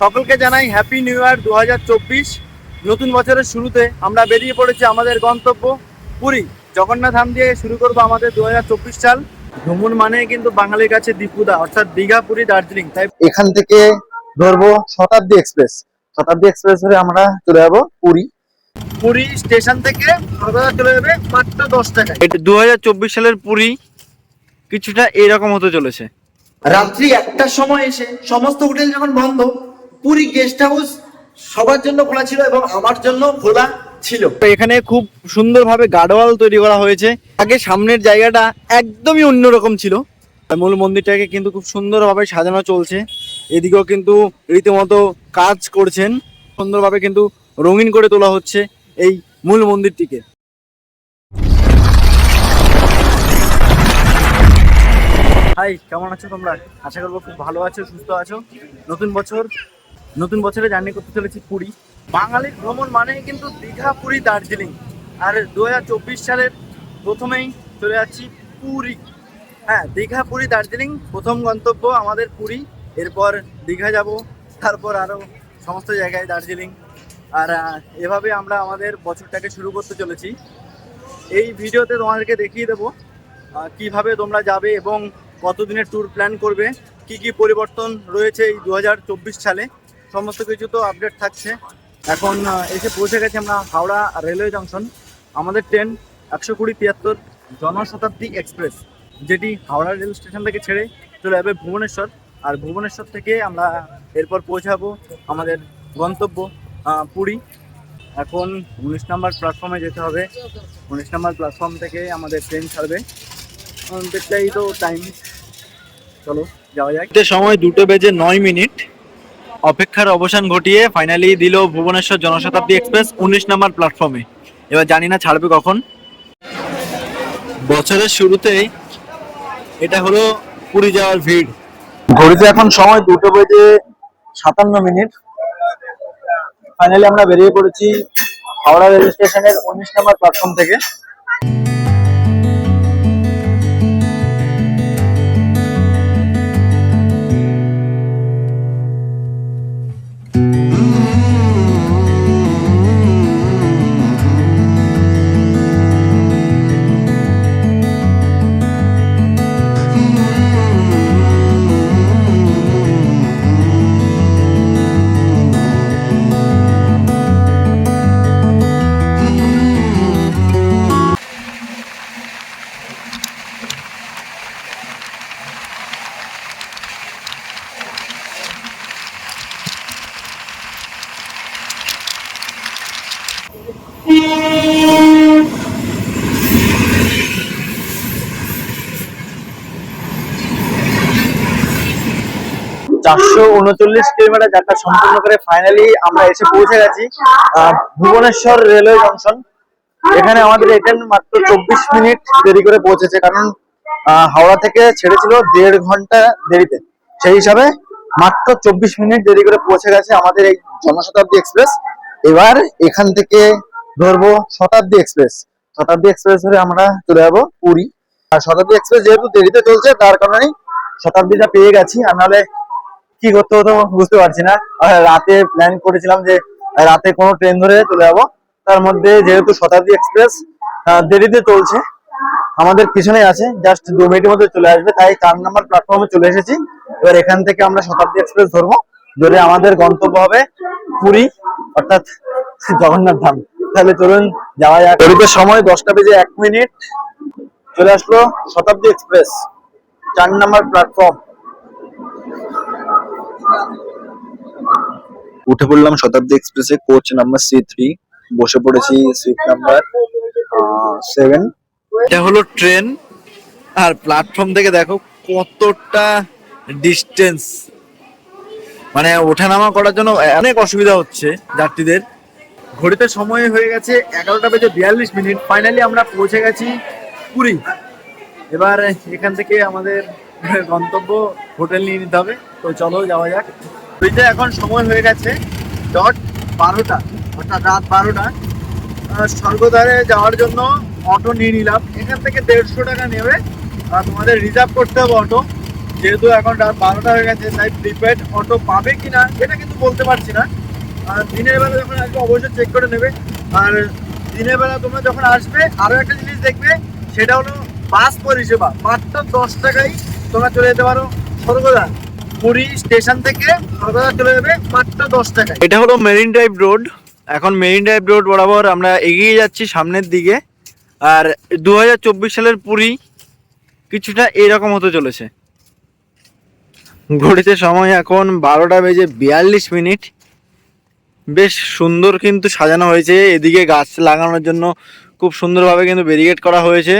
সকলকে জানাই happy new year দু হাজার চব্বিশ। নতুন বছরের শুরুতে আমরা বেরিয়ে পড়েছি আমাদের গন্তব্য পুরী। জগন্নাথ ধাম দিয়ে শুরু করব আমাদের দুহাজার চব্বিশ সাল। ভ্রমণ মানে কিন্তু বাঙালির কাছে দীপুদা অর্থাৎ দীঘা পুরী দার্জিলিং। তাই এখান থেকে ধরবো শতাব্দী এক্সপ্রেস। শতাব্দী এক্সপ্রেস ধরে আমরা চলে যাব পুরী। পুরী স্টেশন থেকে চলে যাবে মাত্র দশ টাকায়। এটা দু হাজার চব্বিশ সালের পুরী কিছুটা এরকম হতে চলেছে। রাত্রি একটার সময় এসে সমস্ত হোটেল যখন বন্ধ পুরী গেস্ট হাউস সবার জন্য খোলা ছিল এবং আমার জন্য খোলা ছিল। তো এখানে খুব সুন্দরভাবে গার্ডওয়াল তৈরি করা হয়েছে। আগে সামনের জায়গাটা একদমই অন্যরকম ছিল। আর মূল মন্দিরটাকে কিন্তু খুব সুন্দরভাবে সাজানো চলছে। এদিকেও কিন্তু রীতিমতো কাজ করছেন। সুন্দরভাবে কিন্তু রঙিন করে তোলা হচ্ছে এই মূল মন্দিরটিকে। হাই কেমন আছো তোমরা? আশা করব খুব ভালো আছো সুস্থ আছো। নতুন বছর নতুন বছরে জার্নি করতে চলেছি পুরী। বাঙালির ভ্রমণ মানেই কিন্তু দীঘা, পুরী, দার্জিলিং। আর দু হাজার চব্বিশ সালের প্রথমেই চলে যাচ্ছি পুরী। হ্যাঁ দীঘা, পুরী, দার্জিলিং প্রথম গন্তব্য আমাদের পুরী। এরপর দীঘা যাব, তারপর আরও সমস্ত জায়গায় দার্জিলিং। আর এভাবে আমরা আমাদের বছরটাকে শুরু করতে চলেছি। এই ভিডিওতে তোমাদেরকে দেখিয়ে দেবো কীভাবে তোমরা যাবে এবং কতদিনের ট্যুর প্ল্যান করবে, কি কি পরিবর্তন রয়েছে এই দু হাজার চব্বিশ সালে। সমস্ত কিছু তো আপডেট থাকছে। এখন এসে পৌঁছে গেছে আমরা হাওড়া রেলওয়ে জংশন আমাদের ট্রেন একশো কুড়ি তিয়াত্তর জনশতাব্দী এক্সপ্রেস যেটি হাওড়া রেল স্টেশন থেকে ছেড়ে চলে যাবে ভুবনেশ্বর। আর ভুবনেশ্বর থেকে আমরা এরপর পৌঁছাবো আমাদের গন্তব্য পুরী। এখন উনিশ নম্বর প্ল্যাটফর্মে যেতে হবে। উনিশ নম্বর প্ল্যাটফর্ম থেকে আমাদের ট্রেন ছাড়বে। অনেকটাই তো টাইম চলো, যাওয়া যাক। সময় দুটো বেজে নয় মিনিট। অপেক্ষার অবসান ঘটিয়ে ফাইনালি দিল ভুবনেশ্বর জনশতাব্দী এক্সপ্রেস উনিশ নম্বর প্ল্যাটফর্মে এবার জানি না ছাড়বে কখন। বছরের শুরুতেই এটা হলো পুরী যাওয়ার ভিড়। ঘড়িতে এখন সময় দুটো বেজে সাতান্ন মিনিট। ফাইনালি আমরা বেরিয়ে পড়েছি হাওড়া রেল স্টেশনের উনিশ নম্বর প্ল্যাটফর্ম থেকে। চারশো উনচল্লিশ কিলোমিটার যাত্রা সম্পূর্ণ করে ফাইনালি আমরা এসে পৌঁছে গেছি ভুবনেশ্বর রেলওয়ে জংশন এখানে আমাদের ট্রেন মাত্র চব্বিশ মিনিট দেরি করে পৌঁছেছে, কারণ হাওড়া থেকে ছেড়েছিল দেড় ঘণ্টা দেরিতে। সেই হিসাবে মাত্র চব্বিশ মিনিট দেরি করে পৌঁছে গেছে আমাদের এই জনশতাব্দী এক্সপ্রেস। এবার এখান থেকে ধরবো শতাব্দী এক্সপ্রেস। শতাব্দী এক্সপ্রেস ধরে আমরা চলে যাব পুরী। আর শতাব্দী এক্সপ্রেস যেহেতু দেরিতে চলছে, তার কারণেই শতাব্দীটা পেয়ে গেছি। আর নাহলে কি করতে হতো বুঝতে পারছি না। রাতে প্ল্যান করেছিলাম যে রাতে কোনো ট্রেন ধরে চলে যাব। তার মধ্যে যেহেতু শতাব্দী এক্সপ্রেস দেরিতে চলছে, আমাদের পিছনে আছে জাস্ট দু মিনিটের মধ্যে চলে আসবে। তাই চার নাম্বার প্ল্যাটফর্মে চলে এসেছি। এবার এখান থেকে আমরা শতাব্দী এক্সপ্রেস ধরবো। ধরে আমাদের গন্তব্য হবে পুরী, অর্থাৎ জগন্নাথ ধাম। তাহলে চলুন, যাওয়া যাক। ঘড়িতে সময় দশটা বেজে এক মিনিট। চলে আসলো শতাব্দী এক্সপ্রেস চার নাম্বার প্ল্যাটফর্ম উঠে পড়লাম শতাব্দী এক্সপ্রেসে, কোচ নাম্বার সি থ্রি। বসে পড়েছি সিট নাম্বার সেভেন। এটা হলো ট্রেন আর প্ল্যাটফর্ম থেকে দেখো কতটা ডিস্টেন্স। মানে ওঠানামা করার জন্য অনেক অসুবিধা হচ্ছে যাত্রীদের। ঘড়িতে সময় হয়ে গেছে এগারোটা বেজে বিয়াল্লিশ মিনিট। ফাইনালি আমরা পৌঁছে গেছি পুরী। এবার এখান থেকে আমাদের গন্তব্য হোটেল নিয়ে নিতে হবে। তো চলো যাওয়া যাক। পুরীতে এখন সময় হয়ে গেছে ডট বারোটা, অর্থাৎ রাত বারোটা। স্বর্গদ্বারে যাওয়ার জন্য অটো নিয়ে নিলাম। এখান থেকে দেড়শো টাকা নেবে। আর তোমাদের রিজার্ভ করতে হবে অটো। যেহেতু এখন রাত বারোটা হয়ে গেছে, তাই প্রিপেড অটো পাবে কিনা এটা কিন্তু বলতে পারছি না। আর দিনের বেলা যখন আসবে, অবশ্যই চেক করে নেবে। আর দিনের বেলা তোমরা যখন আসবে আরও একটা জিনিস দেখবে, সেটা হলো বাস পরিষেবা। মাত্র দশ টাকায় তোমরা চলে যেতে পারো স্বর্গদা পুরী স্টেশন থেকে স্বর্গদা চলে যাবে মাত্র দশ টাকায়। এটা হলো মেরিন ড্রাইভ রোড। এখন মেরিন ড্রাইভ রোড বরাবর আমরা এগিয়ে যাচ্ছি সামনের দিকে। আর দু হাজার চব্বিশ সালের পুরী কিছুটা এরকম হতে চলেছে। ঘড়িতে সময় এখন বারোটা বেজে বিয়াল্লিশ মিনিট। বেশ সুন্দর কিন্তু সাজানো হয়েছে। এদিকে গাছ লাগানোর জন্য খুব সুন্দরভাবে কিন্তু ব্যারিকেড করা হয়েছে।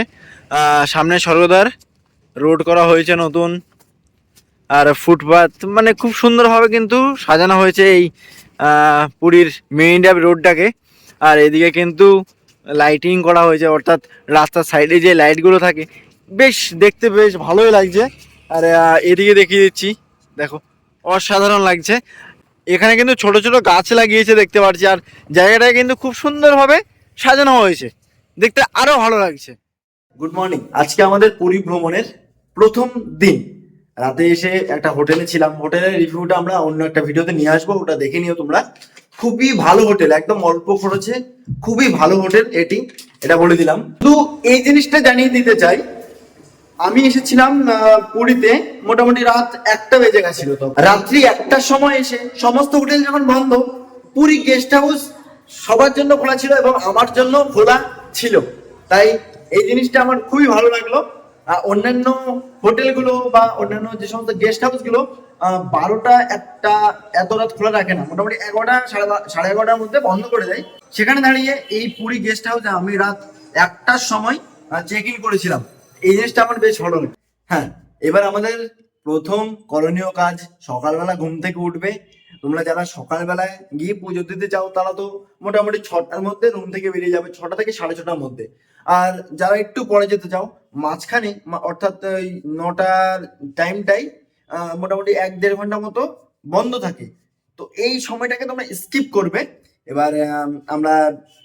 সামনে স্বর্গদ্বার রোড করা হয়েছে নতুন। আর ফুটপাথ মানে খুব সুন্দরভাবে কিন্তু সাজানো হয়েছে এই পুরীর মেইন ড্রাইভ রোডটাকে। আর এদিকে কিন্তু লাইটিং করা হয়েছে, অর্থাৎ রাস্তার সাইডে যে লাইটগুলো থাকে, বেশ দেখতে বেশ ভালোই লাগছে। আর এদিকে দেখিয়ে দিচ্ছি, দেখো, অসাধারণ লাগছে। এখানে কিন্তু ছোট ছোট গাছ লাগিয়েছে দেখতে পাচ্ছি, আর জায়গাটা কিন্তু খুব সুন্দরভাবে সাজানো হয়েছে। দেখতে আরও ভালো লাগছে। গুড মর্নিং আজকে আমাদের পুরী ভ্রমণের প্রথম দিন। রাতে এসে একটা হোটেলে ছিলাম। হোটেলের রিভিউটা আমরা অন্য একটা ভিডিওতে নিয়ে আসব। ওটা দেখে নিও তোমরা। খুবই ভালো হোটেল, একদম অল্প খরচে। খুবই ভালো হোটেল এটি, এটা বলে দিলাম। তো এই জিনিসটা জানিয়ে দিতে চাই, আমি এসেছিলাম পুরীতে মোটামুটি রাত একটা বেজে গেছিল তো। রাত্রি একটার সময় এসে সমস্ত হোটেল যখন বন্ধ, পুরী গেস্ট হাউস সবার জন্য খোলা ছিল এবং আমার জন্য খোলা ছিল। তাই এই জিনিসটা আমার খুবই ভালো লাগল। অন্যান্য হোটেলগুলো বা অন্যান্য যে সমস্ত গেস্ট হাউসগুলো বারোটা একটা এত রাত খোলা রাখে না। মোটামুটি এগারোটা, সাড়ে সাড়ে এগারোটার মধ্যে বন্ধ করে দেয়। সেখানে দাঁড়িয়ে এই পুরী গেস্ট হাউসে আমি রাত একটার সময় চেক ইন করেছিলাম। এই জিনিসটা আমার বেশ ভালো লাগে। হ্যাঁ এবার আমাদের প্রথম করণীয় কাজ, সকালবেলা ঘুম থেকে উঠবে। তোমরা যারা সকালবেলায় গিয়ে পুজো দিতে চাও, তারা তো মোটামুটি ছটার মধ্যে রুম থেকে বেরিয়ে যাবে, ছটা থেকে সাড়ে ছটার মধ্যে। আর যারা একটু পরে যেতে চাও মাঝখানে অর্থাৎ ওই নটার টাইমটাই মোটামুটি এক দেড় ঘণ্টা মতো বন্ধ থাকে। তো এই সময়টাকে তোমরা স্কিপ করবে। এবার আমরা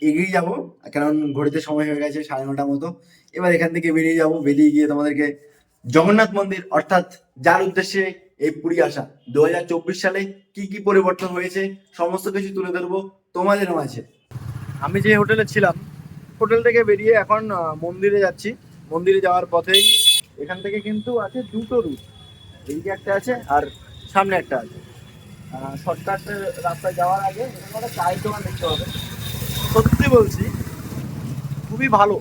এগিয়ে যাব। কারণ ঘড়িতে সময় হয়ে গেছে সাড়ে নটার মতো। এবার এখান থেকে বেরিয়ে যাব। বেরিয়ে গিয়ে তোমাদেরকে জগন্নাথ মন্দির, অর্থাৎ যার উদ্দেশ্যে এই পুরী আসা। দু হাজার চব্বিশ সালে কি কি পরিবর্তন হয়েছে, সমস্ত কিছু তুলে ধরবো তোমাদের মাঝে। আমি যে হোটেলে ছিলাম, হোটেল থেকে বেরিয়ে এখন মন্দিরে যাচ্ছি। মন্দিরে যাওয়ার পথেই এখান থেকে কিন্তু আছে দুটো রুট এইদিকে একটা আছে আর সামনে একটা আছে। শর্টকাট রাস্তায় যাওয়ার আগে এখানে একটা চায়ের দেখতে হবে সত্যি বলছি, খুবই ভালো।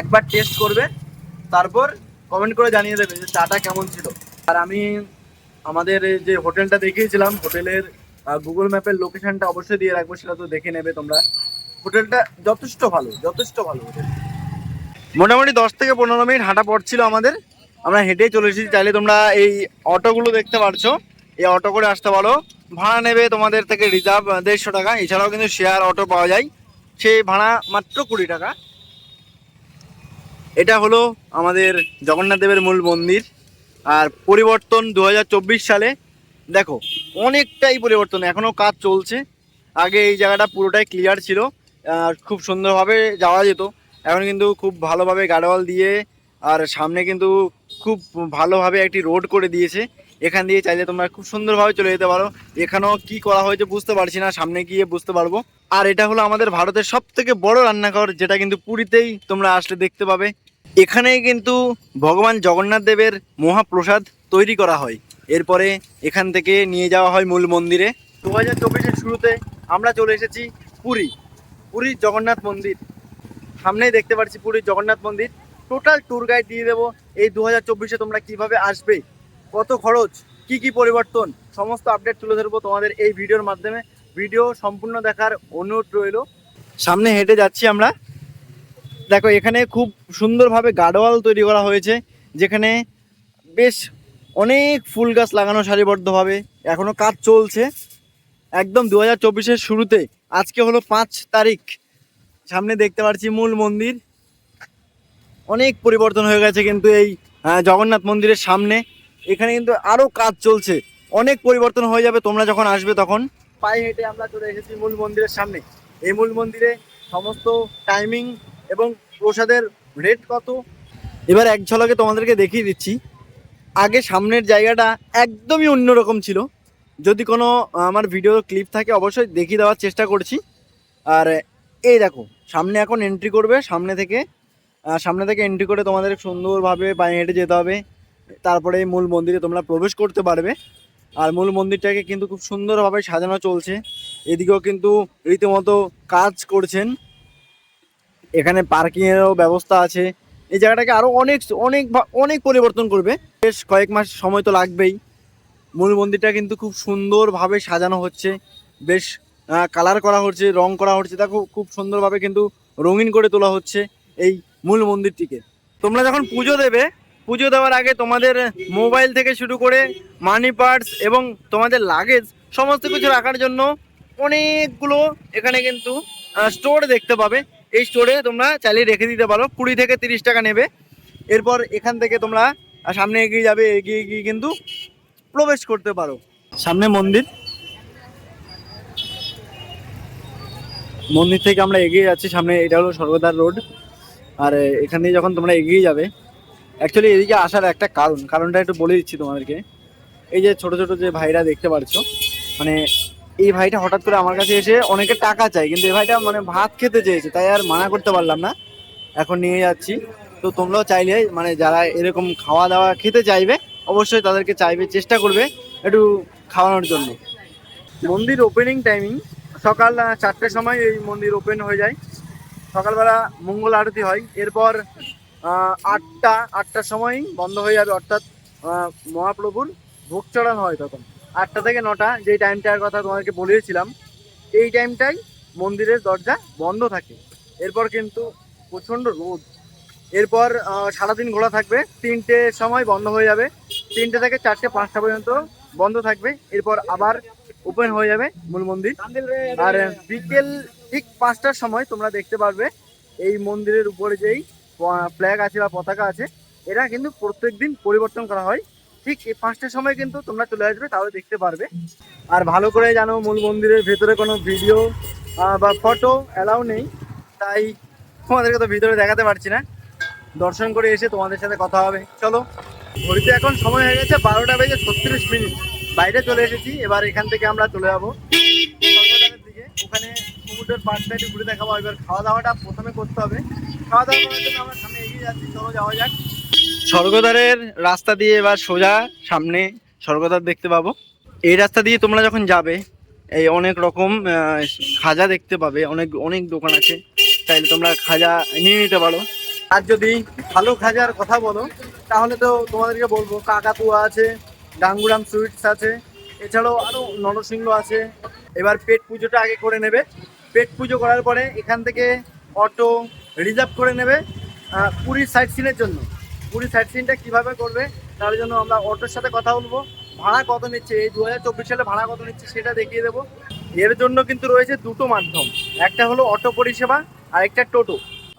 একবার টেস্ট করবে, তারপর কমেন্ট করে জানিয়ে দেবে যে চাটা কেমন ছিল। আর আমি আমাদের যে হোটেলটা দেখিয়েছিলাম হোটেলের গুগল ম্যাপের লোকেশনটা অবশ্যই দিয়ে রাখব, সেটা তো দেখে নেবে তোমরা। হোটেলটা যথেষ্ট ভালো যথেষ্ট ভালো হোটেল। মোটামুটি দশ থেকে পনেরো মিনিট হাঁটা পড়ছিল আমাদের। আমরা হেঁটেই চলে এসেছি। চাইলে তোমরা এই অটোগুলো দেখতে পারছ। এই অটো করে আসতে পারো। ভাড়া নেবে তোমাদের থেকে রিজার্ভ দেড়শো টাকা। এছাড়াও কিন্তু শেয়ার অটো পাওয়া যায়। সেই ভাড়া মাত্র কুড়ি টাকা। এটা হলো আমাদের জগন্নাথ দেবের মূল মন্দির। আর পরিবর্তন দু হাজার চব্বিশ সালে। দেখো, অনেকটাই পরিবর্তন। এখনও কাজ চলছে। আগে এই জায়গাটা পুরোটাই ক্লিয়ার ছিল। খুব সুন্দরভাবে যাওয়া যেত। এখন কিন্তু খুব ভালোভাবে গাডওয়াল দিয়ে আর সামনে কিন্তু খুব ভালোভাবে একটি রোড করে দিয়েছে। এখান দিয়ে চাইলে তোমরা খুব সুন্দরভাবে চলে যেতে পারো। এখানেও কি করা হয়েছে বুঝতে পারছি না, সামনে গিয়ে বুঝতে পারব। আর এটা হলো আমাদের ভারতের সব থেকে বড় রান্নাঘর, যেটা কিন্তু পুরীতেই তোমরা আসলে দেখতে পাবে। এখানেই কিন্তু ভগবান জগন্নাথ দেবের মহাপ্রসাদ তৈরি করা হয়। এরপরে এখান থেকে নিয়ে যাওয়া হয় মূল মন্দিরে। দু হাজার চব্বিশের শুরুতে আমরা চলে এসেছি পুরী। পুরীর জগন্নাথ মন্দির। সামনেই দেখতে পাচ্ছি পুরীর জগন্নাথ মন্দির। টোটাল ট্যুর গাইড দিয়ে দেবো। এই দু হাজার চব্বিশে তোমরা কীভাবে আসবে? কত খরচ? কি কি পরিবর্তন? সমস্ত আপডেট তুলে ধরবো তোমাদের এই ভিডিওর মাধ্যমে। ভিডিও সম্পূর্ণ দেখার অনুরোধ রইল। সামনে হেঁটে যাচ্ছি আমরা। দেখো, এখানে খুব সুন্দরভাবে গার্ডওয়াল তৈরি করা হয়েছে, যেখানে বেশ অনেক ফুল গাছ লাগানো সারিবদ্ধভাবে। এখনও কাজ চলছে। একদম দু হাজার শুরুতে আজকে হলো পাঁচ তারিখ। সামনে দেখতে পাচ্ছি মূল মন্দির। অনেক পরিবর্তন হয়ে গেছে কিন্তু এই জগন্নাথ মন্দিরের সামনে। এখানে কিন্তু আরও কাজ চলছে। অনেক পরিবর্তন হয়ে যাবে তোমরা যখন আসবে তখন। পায়ে হেঁটে আমরা চলে এসেছি মূল মন্দিরের সামনে। এই মূল মন্দিরে সমস্ত টাইমিং এবং প্রসাদের রেট কত? এবার এক ঝলকে তোমাদেরকে দেখিয়ে দিচ্ছি। আগে সামনের জায়গাটা একদমই অন্যরকম ছিল। যদি কোনো আমার ভিডিও ক্লিপ থাকে, অবশ্যই দেখিয়ে দেওয়ার চেষ্টা করছি। আর এই দেখো, সামনে এখন এন্ট্রি করবে, সামনে থেকে সামনে থেকে এন্ট্রি করে তোমাদের সুন্দরভাবে পায়ে হেঁটে যেতে হবে। তারপরে এই মূল মন্দিরে তোমরা প্রবেশ করতে পারবে। আর মূল মন্দিরটাকে কিন্তু খুব সুন্দরভাবে সাজানো চলছে। এদিকেও কিন্তু রীতিমতো কাজ করছেন। এখানে পার্কিংয়েরও ব্যবস্থা আছে। এই জায়গাটাকে আরও অনেক অনেক অনেক পরিবর্তন করবে। বেশ কয়েক মাস সময় তো লাগবেই। মূল মন্দিরটা কিন্তু খুব সুন্দরভাবে সাজানো হচ্ছে। বেশ কালার করা হচ্ছে, রং করা হচ্ছে, দেখো খুব সুন্দরভাবে কিন্তু রঙিন করে তোলা হচ্ছে এই মূল মন্দিরটিকে তোমরা যখন পুজো দেবে, পুজো দেওয়ার আগে তোমাদের মোবাইল থেকে শুরু করে মানি পার্টস এবং তোমাদের লাগেজ সমস্ত কিছু রাখার জন্য অনেকগুলো এখানে কিন্তু স্টোর দেখতে পাবে। এই স্টোরে তোমরা চালিয়ে রেখে দিতে পারো, কুড়ি থেকে তিরিশ টাকা নেবে। এরপর এখান থেকে তোমরা সামনে এগিয়ে যাবে, এগিয়ে গিয়ে কিন্তু প্রবেশ করতে পারো। সামনে মন্দির। মন্দির থেকে আমরা এগিয়ে যাচ্ছি, সামনে এটা হলো সর্বদার রোড। আর এখান যখন তোমরা এগিয়ে যাবে অ্যাকচুয়ালি এদিকে আসার একটা কারণ, কারণটা একটু বলে দিচ্ছি তোমাদেরকে। এই যে ছোট ছোট যে ভাইরা দেখতে পারছ মানে এই ভাইটা হঠাৎ করে আমার কাছে এসে অনেকে টাকা চাই কিন্তু এই ভাইটা মানে ভাত খেতে চেয়েছে, তাই আর মানা করতে পারলাম না। এখন নিয়ে যাচ্ছি। তো তোমরাও চাইলে মানে যারা এরকম খাওয়া দাওয়া খেতে চাইবে অবশ্যই তাদেরকে চাইবে, চেষ্টা করবে একটু খাওয়ানোর জন্য। মন্দির ওপেনিং টাইমিং সকাল চারটের সময় এই মন্দির ওপেন হয়ে যায়। সকালবেলা মঙ্গল আরতি হয়, এরপর আটটা, আটটার সময় বন্ধ হয়ে যাবে, অর্থাৎ মহাপ্রভুর ভোগ চড়ানো হয় তখন। আটটা থেকে নটা, যেই টাইমটার কথা তোমাদেরকে বলেছিলাম, এই টাইমটাই মন্দিরের দরজা বন্ধ থাকে। এরপর কিন্তু প্রচণ্ড রোদ। এরপর সারাদিন খোলা থাকবে তিনটে সময় বন্ধ হয়ে যাবে। তিনটে থেকে চারটে, পাঁচটা পর্যন্ত বন্ধ থাকবে। এরপর আবার ওপেন হয়ে যাবে মূল মন্দির। আর বিকেল ঠিক পাঁচটার সময় তোমরা দেখতে পারবে এই মন্দিরের উপরে যেই ফ্ল্যাগ আছে বা পতাকা আছে এটা কিন্তু প্রত্যেক দিন পরিবর্তন করা হয়। ঠিক এই পাঁচটার সময় কিন্তু তোমরা চলে আসবে, তাহলে দেখতে পারবে। আর ভালো করে জানো, মূল মন্দিরের ভেতরে কোনো ভিডিও বা ফটো অ্যালাউ নেই, তাই তোমাদেরকে তো ভিতরে দেখাতে পারছি না। দর্শন করে এসে তোমাদের সাথে কথা হবে। চলো, ঘড়িতে এখন সময় হয়ে গেছে বারোটা বেজে ছত্রিশ মিনিট। বাইরে চলে এসেছি, এবার এখান থেকে আমরা চলে যাব। দিকে, ওখানে সমুদ্রের পাড়টা একটু ঘুরে দেখাবো। এবার খাওয়া দাওয়াটা প্রথমে করতে হবে। খাওয়া দাওয়া করার জন্য আমরা সামনে এগিয়ে যাচ্ছি। চলো, যাওয়া যাক। স্বর্গদ্বারের রাস্তা দিয়ে এবার সোজা সামনে স্বর্গদ্বার দেখতে পাবো। এই রাস্তা দিয়ে তোমরা যখন যাবে, এই অনেক রকম খাজা দেখতে পাবে। অনেক অনেক দোকান আছে। তাইলে তোমরা খাজা নিয়ে নিতে পারো। আর যদি ভালো খাজার কথা বলো, তাহলে তো তোমাদেরকে বলব কাকাতুয়া আছে গাঙ্গুরাম সুইটস আছে, এছাড়াও আরও নরসিংহ আছে। এবার পেট পুজোটা আগে করে নেবে। পেট পুজো করার পরে এখান থেকে অটো রিজার্ভ করে নেবে পুরীর সাইট সিনের জন্য। পুরীর সাইট সিনটা কীভাবে করবে, তার জন্য আমরা অটোর সাথে কথা বলব। ভাড়া কত নিচ্ছে? এই দু হাজার চব্বিশ সালে ভাড়া কত নিচ্ছে সেটা দেখিয়ে দেবো। এর জন্য কিন্তু রয়েছে দুটো মাধ্যম। একটা হলো অটো পরিষেবা আর একটা টোটো।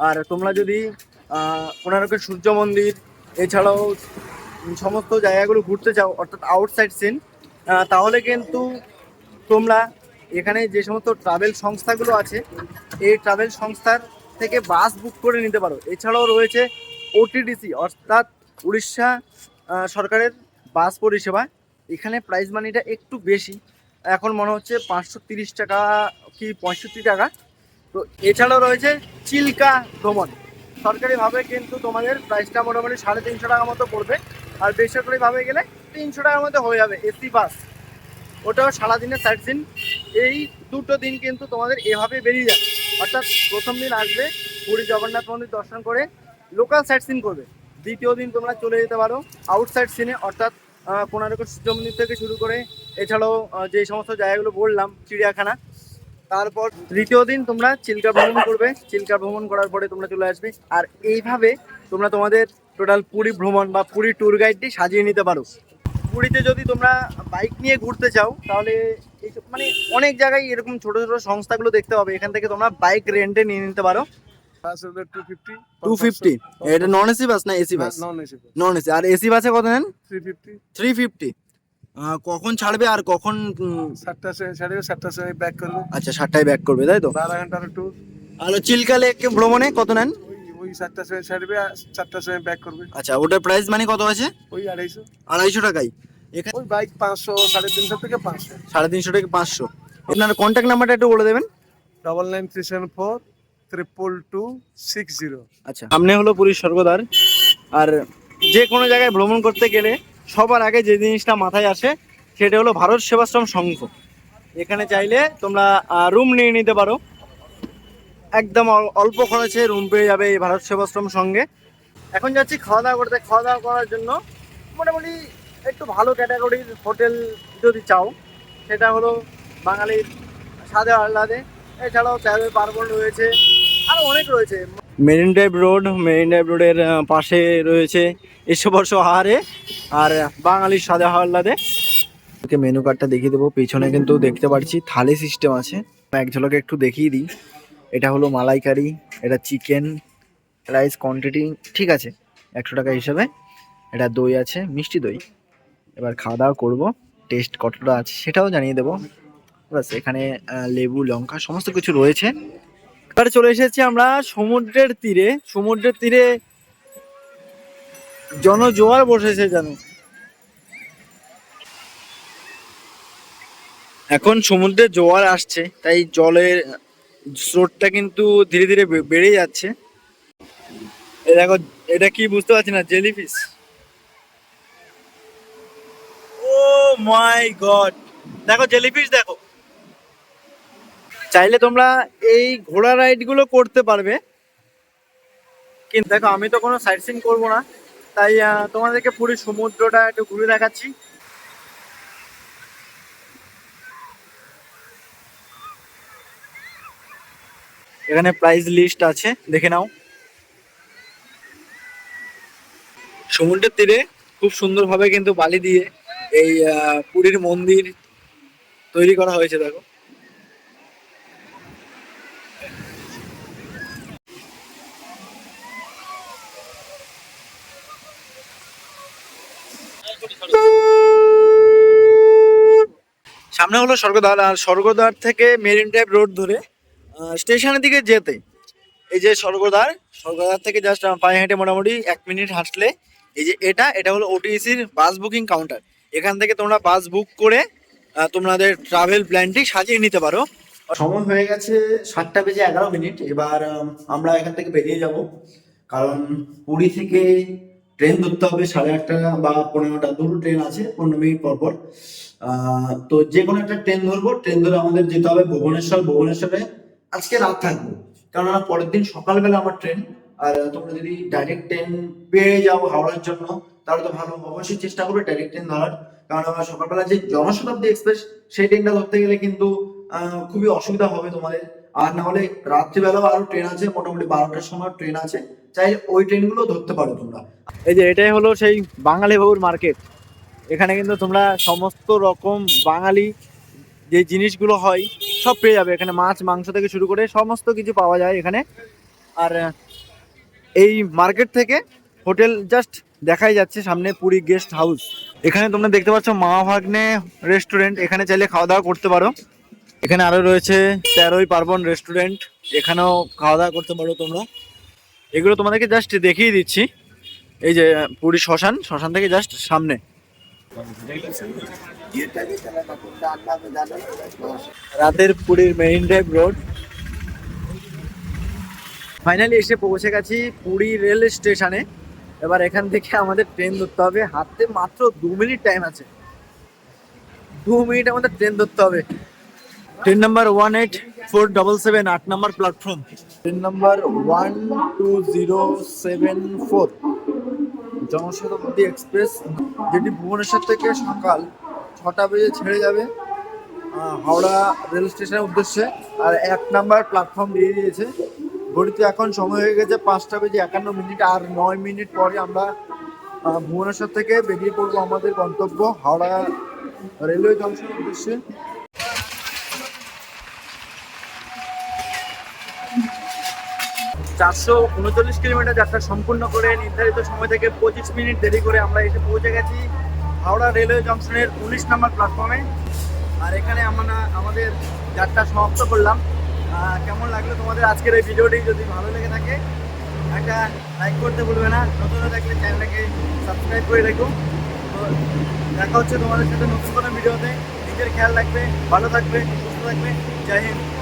আর তোমরা যদি কোনারকের সূর্য মন্দির, এছাড়াও সমস্ত জায়গাগুলো ঘুরতে চাও, অর্থাৎ আউটসাইড সিন তাহলে কিন্তু তোমরা এখানে যে সমস্ত ট্রাভেল সংস্থাগুলো আছে, এই ট্রাভেল সংস্থার থেকে বাস বুক করে নিতে পারো। এছাড়াও রয়েছে ওটিডিসি অর্থাৎ উড়িষ্যা সরকারের বাস পরিষেবা। এখানে প্রাইস মানিটা একটু বেশি। এখন মনে হচ্ছে পাঁচশো টাকা কি পঁয়ষট্টি টাকা? তো এছাড়াও রয়েছে চিল্কা ভ্রমণ। সরকারিভাবে কিন্তু তোমাদের প্রাইসটা মোটামুটি সাড়ে তিনশো টাকার মতো পড়বে। আর বেসরকারিভাবে গেলে তিনশো টাকার মধ্যে হয়ে যাবে এসি বাস ওটাও সারাদিনের সাইট সিন এই দুটো দিন কিন্তু তোমাদের এভাবে বেরিয়ে যাবে। অর্থাৎ প্রথম দিন আসবে পুরী জগন্নাথ মন্দির দর্শন করে লোকাল সাইট সিন করবে। দ্বিতীয় দিন তোমরা চলে যেতে পারো আউটসাইড সিনে অর্থাৎ আহ, কোনারকের সূর্য মন্দির থেকে শুরু করে এছাড়াও যে সমস্ত জায়গাগুলো বললাম চিড়িয়াখানা তারপর তৃতীয় দিন তোমরা চিল্কা ভ্রমণ করবে। চিল্কা ভ্রমণ করার পরে তোমরা চলে আসবে। আর এইভাবে তোমরা তোমাদের টোটাল পুরী ভ্রমণ বা পুরী ট্যুর গাইডটি সাজিয়ে নিতে পারো। পুরীতে যদি তোমরা বাইক নিয়ে ঘুরতে চাও তাহলে এইসব মানে অনেক জায়গায় এরকম ছোট ছোট সংস্থাগুলো দেখতে পাবে। এখান থেকে তোমরা বাইক রেন্টে নিয়ে নিতে পারো। টু ফিফটি টু ফিফটি এটা নন এসি বাস না AC bus non AC non AC আর এসি বাসে কত নেন? থ্রি ফিফটি থ্রি ফিফটি কখন ছাড়বে আর কখন সাতটা ছাড়বে সাতটা সে ব্যাক করবে। আচ্ছা সাতটায় ব্যাক করবে তাই তো? বারো ঘণ্টার ট্যুর আর চিল্কা লেক ভ্রমণে কত নেন? ওই ওই চারটার সময় ছাড়বে আর চারটার সময় ব্যাক করবে। আচ্ছা ওটার প্রাইস মানে কত আছে? ওই আড়াইশো। আড়াইশো টাকাই এখানে ওই বাইক পাঁচশো সাড়ে তিনশো থেকে পাঁচশো। সাড়ে তিনশো থেকে পাঁচশো। আপনার কন্ট্যাক্ট নাম্বারটা একটু বলে দেবেন। Double nine three seven four triple two six zero আচ্ছা সামনে হলো পুরীর স্বর্গদ্বার। আর যে কোনো জায়গায় ভ্রমণ করতে গেলে সবার আগে যে জিনিসটা মাথায় আসে, সেটা হলো ভারত সেবাশ্রম সংঘ। এখানে চাইলে তোমরা রুম নিয়ে নিতে পারো। একদম অল্প খরচে রুম পেয়ে যাবে এই ভারত সেবাশ্রম সঙ্গে এখন যাচ্ছি খাওয়া দাওয়া করতে। খাওয়া দাওয়া করার জন্য মোটামুটি একটু ভালো ক্যাটাগরির হোটেল যদি চাও, সেটা হলো বাঙালির সাদে আহ্লাদে। এছাড়াও তেরোই পার্বণ রয়েছে। আরও অনেক রয়েছে। Marine drive road marine drive রোডের পাশে রয়েছে এসবর্ষ আহারে আর বাঙালির সাদা আহ্লাদে। ওকে মেনু কার্ডটা দেখিয়ে দেবো। পিছনে কিন্তু দেখতে পাচ্ছি থালি সিস্টেম আছে। এক ঝলকে একটু দেখিয়ে দিই। এটা হলো মালাইকারি, এটা চিকেন, রাইস কোয়ান্টিটি ঠিক আছে, একশো টাকা হিসাবে। এটা দই আছে, মিষ্টি দই। এবার খাওয়া দাওয়া করব। টেস্ট কতটা আছে সেটাও জানিয়ে দেবো। বাস এখানে লেবু, লঙ্কা, সমস্ত কিছু রয়েছে। এবার চলে এসেছি আমরা সমুদ্রের তীরে। সমুদ্রের তীরে জনজোয়ার বসেছে যেন। এখন সমুদ্রে জোয়ার আসছে, তাই জলের স্রোতটা কিন্তু ধীরে ধীরে বেড়ে যাচ্ছে। দেখো, এটা কি বুঝতে পারছি না, জেলিফিশ? Oh my god! দেখো, জেলিফিশ দেখো। চাইলে তোমরা এই ঘোড়া রাইডগুলো করতে পারবে। কিন্তু দেখো, আমি তো কোনো সাইট সিন করব না। তাই তোমাদেরকে পুরো সমুদ্রটা একটু ঘুরে দেখাচ্ছি। এখানে প্রাইস লিস্ট আছে, দেখে নাও। সমুদ্রের তীরে খুব সুন্দরভাবে কিন্তু বালি দিয়ে এই পুরীর মন্দির তৈরি করা হয়েছে, দেখো। সামনে হলো স্বর্গদ্বার, আর স্বর্গদ্বার থেকে মেরিন ড্রাইভ রোড ধরে স্টেশনের দিকে যেতে। এই যে স্বর্গদ্বার স্বর্গদ্বার থেকে জাস্ট পায়ে হেঁটে মোটামুটি এক মিনিট হাঁটলে, এই যে এটা এটা হলো ওটিসির বাস বুকিং কাউন্টার এখান থেকে তোমরা বাস বুক করে তোমাদের ট্রাভেল প্ল্যানটি সাজিয়ে নিতে পারো। সময় হয়ে গেছে সাতটা বেজে এগারো মিনিট, এবার আমরা এখান থেকে বেরিয়ে যাব। কারণ পুরী থেকে ট্রেন ধরতে হবে সাড়ে আটটা বা পনেরোটা, দুটো ট্রেন আছে, পনেরো মিনিট পর পর। তো যে কোনো একটা ট্রেন ধরবো ট্রেন ধরে আমাদের যেতে হবে ভুবনেশ্বর, ভুবনেশ্বরে আজকে রাত থাকব। কারণ পরের দিন সকালবেলা আমার ট্রেন আর তোমরা যদি ডাইরেক্ট ট্রেন পেয়ে যাও হাওড়ার জন্য, তাহলে তো ভালো। অবশ্যই চেষ্টা করবে ডাইরেক্ট ট্রেন ধরার। কারণ আমার সকালবেলা যে জনশতাব্দী এক্সপ্রেস সেই ট্রেনটা ধরতে গেলে কিন্তু খুবই অসুবিধা হবে তোমাদের। আর না হলে রাত্রিবেলাও আরও ট্রেন আছে, মোটামুটি বারোটার সময় ট্রেন আছে। চাইলে ওই ট্রেনগুলো ধরতে পারো তোমরা। এই যে এটাই হলো সেই বাঙালি বাবুর মার্কেট এখানে কিন্তু তোমরা সমস্ত রকম বাঙালি যে জিনিসগুলো হয়, সব পেয়ে যাবে। এখানে মাছ, মাংস থেকে শুরু করে সমস্ত কিছু পাওয়া যায় এখানে। আর, এই মার্কেট থেকে হোটেল জাস্ট দেখাই যাচ্ছে সামনে পুরী গেস্ট হাউস। এখানে তোমরা দেখতে পাচ্ছ মা ভাগ্নে রেস্টুরেন্ট। এখানে চাইলে খাওয়া দাওয়া করতে পারো। এখানে আরও রয়েছে তেরোই পার্বণ রেস্টুরেন্ট। এখানেও খাওয়া দাওয়া করতে পারো তোমরা। এগুলো তোমাদেরকে জাস্ট দেখিয়ে দিচ্ছি। এই যে, পুরী শ্মশান। শ্মশান থেকে জাস্ট সামনে। রাতের পুরীর মেইন ড্রাইভ রোড ফাইনালি এসে পৌঁছে গেছি পুরী রেল স্টেশনে এবার এখান থেকে আমাদের ট্রেন ধরতে হবে। হাতে মাত্র দু মিনিট টাইম আছে। দু মিনিট আমাদের ট্রেন ধরতে হবে। Train number one eight four double seven আট number platform train number one two zero seven four Janshatabdi express যেটি ভুবনেশ্বর থেকে সকাল ছটা বেজে ছেড়ে যাবে হাওড়া রেল স্টেশনের উদ্দেশ্যে। আর এক নাম্বার প্ল্যাটফর্ম দিয়ে দিয়েছে। ঘড়িতে এখন সময় হয়ে গেছে পাঁচটা বেজে একান্ন মিনিট, আর নয় মিনিট পরে আমরা ভুবনেশ্বর থেকে বেরিয়ে পড়ব আমাদের গন্তব্য হাওড়া রেলওয়ে জংশনের উদ্দেশ্যে। চারশো উনচল্লিশ কিলোমিটার যাত্রা সম্পূর্ণ করে নির্ধারিত সময় থেকে পঁচিশ মিনিট দেরি করে আমরা এসে পৌঁছে গেছি হাওড়া রেলওয়ে জংশনের উনিশ নম্বর প্ল্যাটফর্মে আর এখানে আমরা আমাদের যাত্রা সমাপ্ত করলাম। কেমন লাগল তোমাদের আজকের এই ভিডিওটি? যদি ভালো লেগে থাকে, একটা লাইক করতে ভুলবে না। নতুন থাকলে চ্যানেলটাকে সাবস্ক্রাইব করে রেখো। তো দেখা হচ্ছে তোমাদের সাথে নতুন কোনো ভিডিওতে। নিজের খেয়াল রাখবে, ভালো থাকবে, সুস্থ থাকবে। জয় হিন্দ।